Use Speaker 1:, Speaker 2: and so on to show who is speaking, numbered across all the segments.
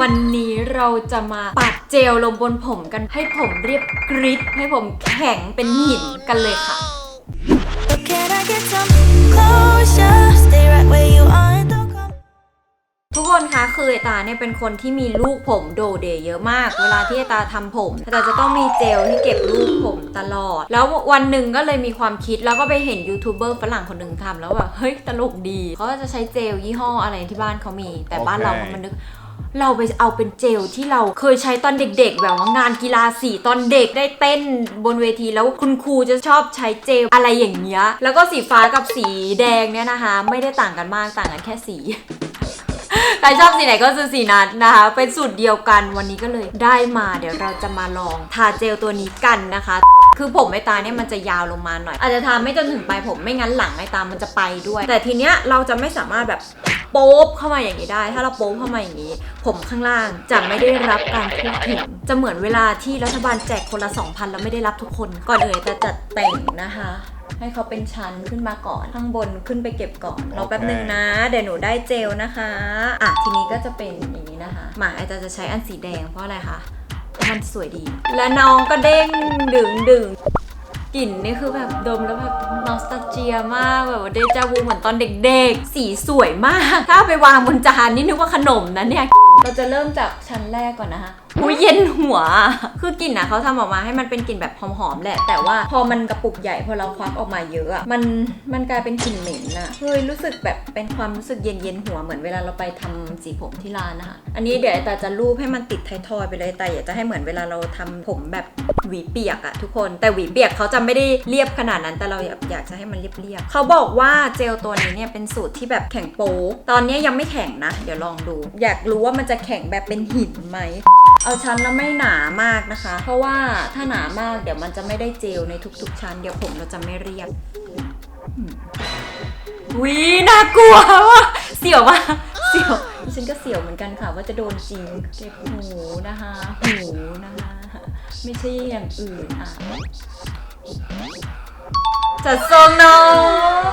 Speaker 1: วันนี้เราจะมาปัดเจลลงบนผมกันให้ผมเรียบกริบให้ผมแข็งเป็นหินกันเลยค่ะ
Speaker 2: But can I get some closure? Stay right where you are and don't come.
Speaker 1: ทุกคนคะคือไอตาเนี่ยเป็นคนที่มีลูกผมโดเดย์เยอะมาก เวลาที่ไอตาทำผมไอตาจะต้องมีเจลที่เก็บลูกผมตลอด แล้ววันหนึ่งก็เลยมีความคิดแล้วก็ไปเห็นยูทูบเบอร์ฝรั่งคนหนึ่งทำแล้วแบบเฮ้ยตลกดี เขาก็จะใช้เจลยี่ห้ออะไรที่บ้านเขามี แต่บ้านเรา
Speaker 3: โอเค
Speaker 1: มันนึก เราไปเอาเป็นเจลที่เราเคยใช้ตอนเด็ก ๆ แบบว่างานกีฬาสีตอนเด็กได้เต้นบนเวทีแล้วคุณครูจะชอบใช้เจลอะไรอย่างเงี้ย แล้วก็สีฟ้ากับสีแดงเนี่ยนะคะ ไม่ได้ต่างกันมากต่างกันแค่สีใครชอบสีไหนก็ซื้อสีนั้นนะคะ เป็นสูตรเดียวกันวันนี้ก็เลยได้มาเดี๋ยวเราจะมาลองทาเจลตัวนี้กันนะคะ คือผมไอตาเนี่ยมันจะยาวลงมาหน่อย อาจจะทาไม่จนถึงปลายผมไม่งั้นหลังไอตามันจะไปด้วย แต่ทีเนี้ยเราจะไม่สามารถแบบโป๊บเข้ามาอย่างนี้ได้ ถ้าเราโป๊บเข้ามาอย่างนี้ ผมข้างล่างจะไม่ได้รับการทั่วถึง จะเหมือนเวลาที่รัฐบาลแจกคนละ 2,000 แล้วไม่ได้รับทุกคน ก่อนอื่นจะจัดแต่งนะคะให้เขาเป็นชั้นขึ้นมาก่อน ข้างบนขึ้นไปเก็บก่อนรอแป๊บหนึ่งนะ เดี๋ยวหนูได้เจลนะคะ อะทีนี้ก็จะเป็นอย่างนี้นะคะ หมาอาจจะจะใช้อันสีแดงเพราะอะไรคะเพราะ มันสวยดี และน้องก็เด้งดึงดึงกลิ่นนี่คือแบบดมแล้วแบบนอสตาเจียมากแบบว่าเดจาวูเหมือนตอนเด็กๆ สีสวยมาก ถ้าเอาไปวางบนจานนี่นึกว่าขนมนะเนี่ย เราจะเริ่มจากชั้นแรกก่อนนะคะ อุ้ยเย็นหัว คือกลิ่นนะเขาทำออกมาให้มันเป็นกลิ่นแบบหอมๆแหละ แต่ว่าพอมันกระปุกใหญ่พอเราควักออกมาเยอะอะมันมันกลายเป็นกลิ่นเหม็นอะเฮ้ยรู้สึกแบบเป็นความรู้สึกเย็นๆหัวเหมือนเวลาเราไปทำสีผมที่ร้านนะคะอันนี้เดี๋ยวไอ้ตาจะรูปให้มันติดไทยทอยไปเลยแต่อยากจะให้เหมือนเวลาเราทำผมแบบหวีเปียกอะทุกคนแต่หวีเปียกเขาจะไม่ได้เรียบขนาดนั้นแต่เราอยากอยากจะให้มันเรียบๆเขาบอกว่าเจลตัวนี้เนี่ยเป็นสูตรที่แบบแข็งโป๊กตอนนี้ยังไม่แข็งนะ เดี๋ยวลองดู อยากรู้ว่ามันจะแข็งแบบเป็นหินไหมเอาชั้นแล้วไม่หนามากนะคะ เพราะว่าถ้าหนามากเดี๋ยวมันจะไม่ได้เจลในทุกๆชั้น เดี๋ยวผมเราจะไม่เรียบอืมวิน่ากลัวว่ะเสียวมากเสียวดิฉันก็เสียวเหมือนกันค่ะ ว่าจะโดนจริงเก็บหูนะคะหูนะคะ ไม่ใช่อย่างอื่นอะจัดทรงน้อ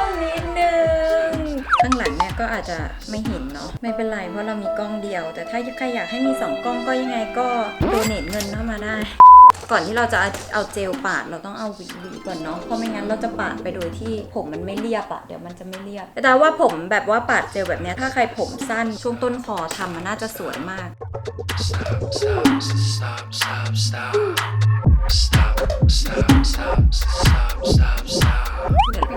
Speaker 1: งนิดนึง ก็อาจจะไม่เห็นเนาะไม่เป็นไรเพราะเรามีกล้องเดียว แต่ถ้าใครอยากให้มี 2 กล้องก็ยังไงก็โดเนทเงินเข้ามาได้ ก่อนที่เราจะเอาเจลปาดเราต้องเอาหวีหวีก่อนเนาะเพราะไม่งั้นเราจะปาดไปโดยที่ผมมันไม่เรียบอะเดี๋ยวมันจะไม่เรียบ แต่ว่าผมแบบว่าปาดเจลแบบนี้ถ้าใครผมสั้นช่วงต้นคอทำมันน่าจะสวยมาก
Speaker 4: Stop, stop, stop. Stop, stop, stop, stop, stop, stop.
Speaker 1: เ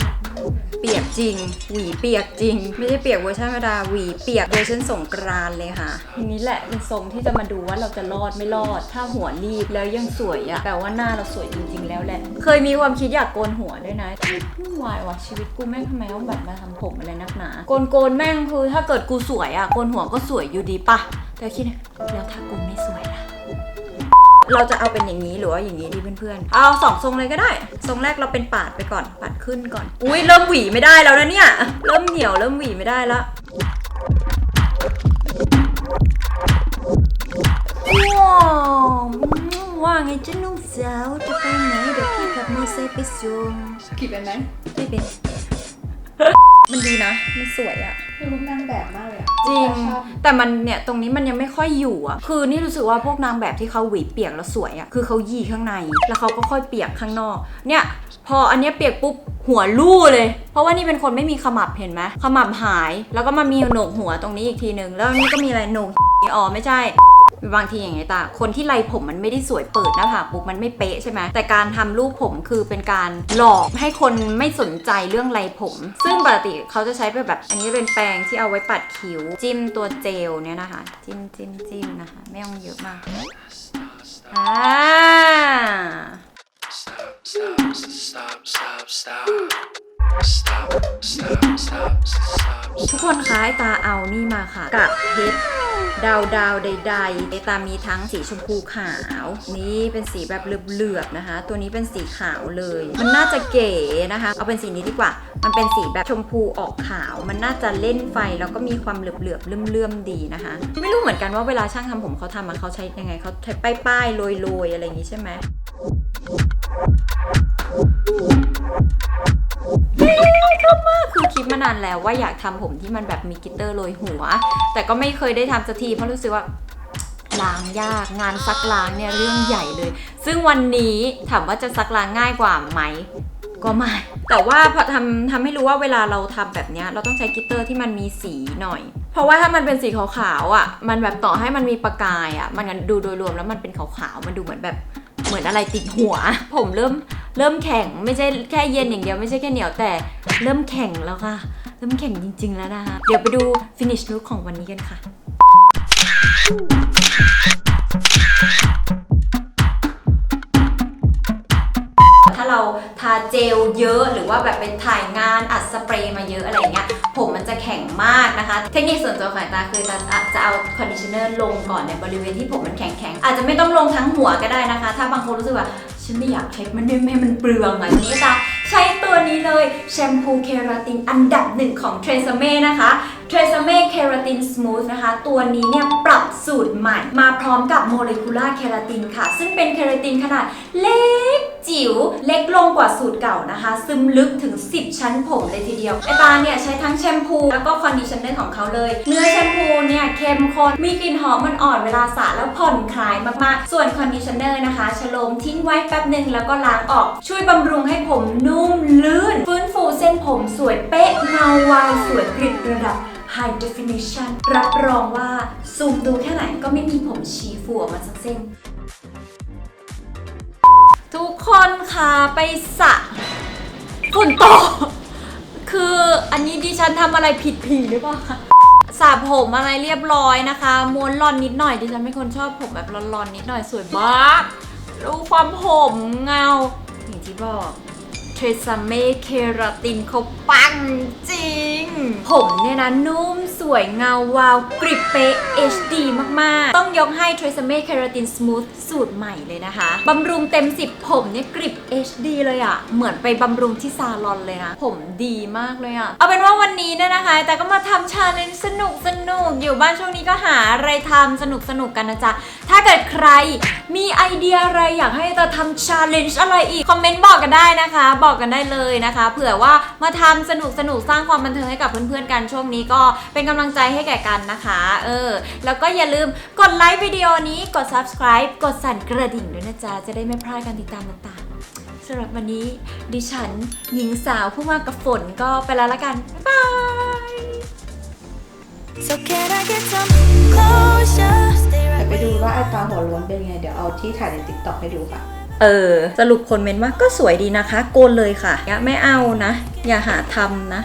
Speaker 1: ปียกจริง หวีเปียกจริง ไม่ใช่เปียกเวอร์ชันธรรมดา หวีเปียกเวอร์ชันสงกรานต์เลยค่ะ ทีนี้แหละเป็นทรงที่จะมาดูว่าเราจะรอดไม่รอด ถ้าหัวรีบแล้วยังสวยอะแปลว่าหน้าเราสวยจริง ๆ แล้วแหละ เคยมีความคิดอยากโกนหัวด้วยนะวุ่นวายว่ะชีวิตกูแม่งทำไมต้องแบบมาทำผมอะไรนักหนา โกนโกนๆแม่งคือถ้าเกิดกูสวยอะโกนหัวก็สวยอยู่ดีปะแต่คิดนะแล้วถ้ากูไม่สวยล่ะ เราจะเอาเป็นอย่างนี้หรือว่าอย่างนี้ดีเพื่อนๆ เอาสองทรงเลยก็ได้ ทรงแรกเราเป็นปาดไปก่อน ปาดขึ้นก่อน อุ้ยเริ่มหวีไม่ได้แล้วนะเนี่ย เริ่มเหี่ยวเริ่มหวีไม่ได้แล้วว้าวว่าไงจ้านุ่งสาวจะไปไหนเดี๋ยวพี่ขับมอเตอร์ไซค์ไปส่ง
Speaker 5: ขี่เป็นไหม
Speaker 1: ไม่เป็น มันดีนะ มันสวยอะ
Speaker 5: คือลุกนางแบบมากเลยอะ
Speaker 1: จริง แต่มันเนี่ยตรงนี้มันยังไม่ค่อยอยู่อะ คือนี่รู้สึกว่าพวกนางแบบที่เขาหวีเปียกแล้วสวยอะ คือเขายีข้างใน แล้วเขาก็ค่อยเปียกข้างนอก เนี่ย พออันเนี้ยเปียกปุ๊บหัวลู่เลย เพราะว่านี่เป็นคนไม่มีขมับเห็นไหมขมับหาย แล้วก็มามีโหนกหัวตรงนี้อีกทีหนึ่งแล้วนี่ก็มีอะไรโหนกอ๋อไม่ใช่ บางทีอย่างไงตาคนที่ไรผมมันไม่ได้สวยเปิดหน้าผากปุ๊บมันไม่เป๊ะใช่ไหมแต่การทำรูปผมคือเป็นการหลอกให้คนไม่สนใจเรื่องไรผม ซึ่งปกติเขาจะใช้แบบ อันนี้เป็นแปรงที่เอาไว้ปัดคิ้ว จิ้มตัวเจลเนี่ยนะคะ จิ้มจิ้มจิ้มนะคะ ไม่ต้องเยอะมากอ่า
Speaker 4: Stop, stop, stop, stop. Stop, stop, stop, stop.
Speaker 1: ทุกคนคะไอตาเอานี่มาค่ะกับเพชร ดาวดาวใดๆไอตามีทั้งสีชมพูขาว นี่เป็นสีแบบเหลือบๆนะคะ ตัวนี้เป็นสีขาวเลย มันน่าจะเก๋นะคะ เอาเป็นสีนี้ดีกว่า มันเป็นสีแบบชมพูออกขาว มันน่าจะเล่นไฟแล้วก็มีความเหลือบๆเลื่อมๆดีนะคะ ไม่รู้เหมือนกันว่าเวลาช่างทำผมเขาทำมาเขาใช้ยังไงเขาใช้ป้ายๆโรยๆอะไรอย่างนี้ใช่ไหม ชอบมากคือคิดมานานแล้วว่าอยากทำผมที่มันแบบมีกิตเตอร์โรยหัว แต่ก็ไม่เคยได้ทำสักทีเพราะรู้สึกว่าล้างยากงานซักล้างเนี่ยเรื่องใหญ่เลย ซึ่งวันนี้ถามว่าจะซักล้างง่ายกว่าไหมก็ไม่ แต่ว่าพอทำทำให้รู้ว่าเวลาเราทำแบบเนี้ยเราต้องใช้กิตเตอร์ที่มันมีสีหน่อย เพราะว่าถ้ามันเป็นสีขาวๆอะ มันแบบต่อให้มันมีประกายอะ มันดูโดยรวมแล้วมันเป็นขาวๆ มันดูเหมือนแบบ เหมือนอะไรติดหัว ผมเริ่มเริ่มแข็งไม่ใช่แค่เย็นอย่างเดียวไม่ใช่แค่เหนียวแต่เริ่มแข็งแล้วค่ะ เริ่มแข็งจริง ๆ แล้วนะคะเดี๋ยวไปดู finish look ของวันนี้กันค่ะ เจลเยอะหรือว่าแบบไปถ่ายงานอัดสเปรย์มาเยอะอะไรเงี้ยผมมันจะแข็งมากนะคะ เทคนิคส่วนตัวของตาคือจะจะเอาคอนดิชเนอร์ลงก่อนในบริเวณที่ผมมันแข็งๆอาจจะไม่ต้องลงทั้งหัวก็ได้นะคะ ถ้าบางคนรู้สึกว่าฉันไม่อยากใช้มันไม่ให้มันเปลืองแบบนี้ตาใช้ตัวนี้เลยแชมพูเคราตินอันดับหนึ่งของเทรซเม่นะคะ เทรซเม่เคราตินสมูทนะคะ ตัวนี้เนี่ยปรับสูตรใหม่ มาพร้อมกับโมเลกุลาเคราตินค่ะ ซึ่งเป็นเคราตินขนาดเล็กจิ๋วเล็กลงกว่าสูตรเก่านะคะ ซึมลึกถึง 10 ชั้นผมเลยทีเดียวไอตาเนี่ยใช้ทั้งแชมพู แล้วก็คอนดิชเนอร์ของเขาเลย เนื้อแชมพูเนี่ยเข้มข้นมีกลิ่นหอมมันอ่อนเวลาสระแล้วผ่อนคลายมากๆ ส่วนคอนดิชเนอร์นะคะชโลมทิ้งไว้แป๊บหนึ่งแล้วก็ล้างออก ช่วยบำรุงให้ผมนุ่มลื่น ฟื้นฟูเส้นผมสวยเป๊ะเงาวาวสวยกริบระดับ High definition รับรองว่าซูมดูแค่ไหนก็ไม่มีผมชี้ฟูออกมาสักเส้น ทุกคนค่ะไปสระฝนตก คืออันนี้ดิฉันทำอะไรผิดผีหรือเปล่าสระผมอะไรเรียบร้อยนะคะ ม้วนรอนนิดหน่อยดิฉันเป็นคนชอบผมแบบรอนๆนิดหน่อยสวยมากดูความผมเงาอย่างที่บอก เทรซาเม่เคราตินเขาปังจริง ผมเนี่ยนะนุ่ม สวยเงาวาว กริบเป๊ะ HD มาก ๆ ต้องยกให้เทรซาเม่เคราตินสมูทสูตรใหม่เลยนะคะบำรุงเต็ม 10 ผมเนี่ยกริบ HD เลยอะเหมือนไปบำรุงที่ซาลอนเลยนะ ผมดีมากเลยอะเอาเป็นว่าวันนี้เนี่ยนะคะ แต่ก็มาทำชาเลนจ์สนุกสนุกอยู่บ้านช่วงนี้ก็หาอะไรทำสนุกสนุกกันนะจ๊ะ ถ้าเกิดใครมีไอเดียอะไรอยากให้เราทำชาเลนจ์อะไรอีก คอมเมนต์บอกกันได้นะคะ บอกกันได้เลยนะคะ เผื่อว่ามาทำสนุกสนุกสร้างความบันเทิงให้กับเพื่อนๆกันช่วงนี้ก็เป็นกำลังใจให้แก่กันนะคะ เออ แล้วก็อย่าลืมกดไลค์วิดีโอนี้ กด subscribe กดสั่นกระดิ่งด้วยนะจ๊ะ จะได้ไม่พลาดการติดตามต่างๆสำหรับวันนี้ดิฉันหญิงสาวผู้มากับฝนก็ไปแล้วละกัน บ๊ายบาย
Speaker 2: So can I get some closure? Stay
Speaker 3: เดี๋ยว
Speaker 2: right
Speaker 3: ไป
Speaker 2: where
Speaker 3: ดู
Speaker 2: you
Speaker 3: ว่าไอ
Speaker 2: are.
Speaker 3: ตาหัวโล้นเป็นไง เดี๋ยวเอาที่ถ่ายในติ๊กต็อกให้ดูค่ะ
Speaker 1: เออ สรุปคนเมนว่าก็สวยดีนะคะ โกนเลยค่ะอย่าไม่เอานะ อย่าหาทำนะ